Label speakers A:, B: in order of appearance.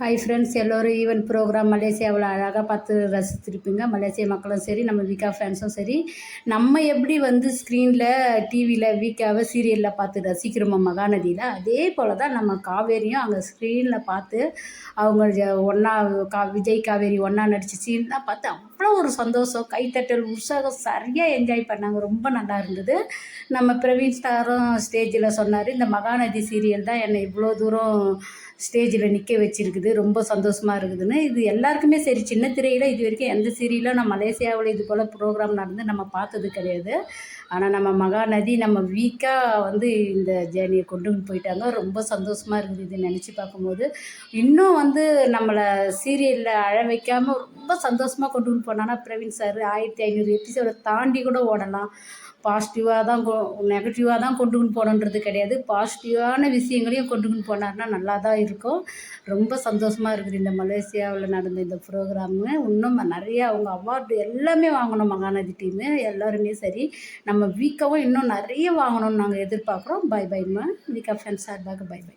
A: Hi friends எல்லோரும் event program மலேசியாவில் அழகாக பார்த்து ரசித்திருப்பீங்க. மலேசிய மக்களும் சரி நம்ம வீக்கா ஃபேன்ஸும் சரி. நம்ம எப்படி வந்து ஸ்க்ரீனில் டிவியில் வீக்காவை சீரியலில் பார்த்து ரசிக்கிறோமோ மகாநதியில் அதே போல் தான் நம்ம காவேரியும் அங்கே ஸ்க்ரீனில் பார்த்து அவங்க ஜ- கா விஜய் காவேரி ஒன்றா நடித்த சீன்லாம் பார்த்து அவ்வளோ ஒரு சந்தோஷம். கைத்தட்டல் உற்சாகம் சரியாக என்ஜாய் பண்ணாங்க. ரொம்ப நல்லா இருந்தது. நம்ம பிரவீன் ஸ்டாரும் ஸ்டேஜில் சொன்னார் இந்த மகாநதி சீரியல் தான் என்னை இவ்வளோ தூரம் ஸ்டேஜில் நிற்க வச்சிருக்குது. ரொம்ப சந்தோஷமாக இருக்குதுன்னு. இது எல்லாருக்குமே சரி. சின்ன திரையில் இது வரைக்கும் எந்த சீரியலும் நம்ம மலேசியாவில் இது போல் ப்ரோக்ராம் நடந்து நம்ம பார்த்தது கிடையாது. ஆனால் நம்ம மகாநதி நம்ம வீக்காக வந்து இந்த ஜேர்னியை கொண்டு போயிட்டாங்க. ரொம்ப சந்தோஷமாக இருக்குது இது நினச்சி பார்க்கும்போது. இன்னும் வந்து நம்மளை சீரியலில் அழ வைக்காமல் ரொம்ப சந்தோஷமாக கொண்டு வந்து போனான்னா பிரவீன் சார் ஆயிரத்தி ஐநூறு எபிசோடை தாண்டி கூட ஓடலாம். பாசிட்டிவாக தான் நெகட்டிவாக தான் கொண்டு வந்து போகணுன்றது கிடையாது. பாசிட்டிவான விஷயங்களையும் கொண்டு வந்து போனார்னா நல்லா தான் இருக்கும். ரொம்ப சந்தோஷமாக இருக்குது இந்த மலேசியாவில் நடந்த இந்த ப்ரோக்ராமு இன்னும் நிறைய அவங்க அவார்டு எல்லாமே வாங்கணும் மகாநதி டீமு எல்லாருமே சரி நம்ம வீக்காவும் இன்னும் நிறைய வாங்கணும்னு நாங்கள் எதிர்பார்க்குறோம். பை பைம்மா வீக்கா ஃப்ரெண்ட்ஸ் சார்பாக பை பை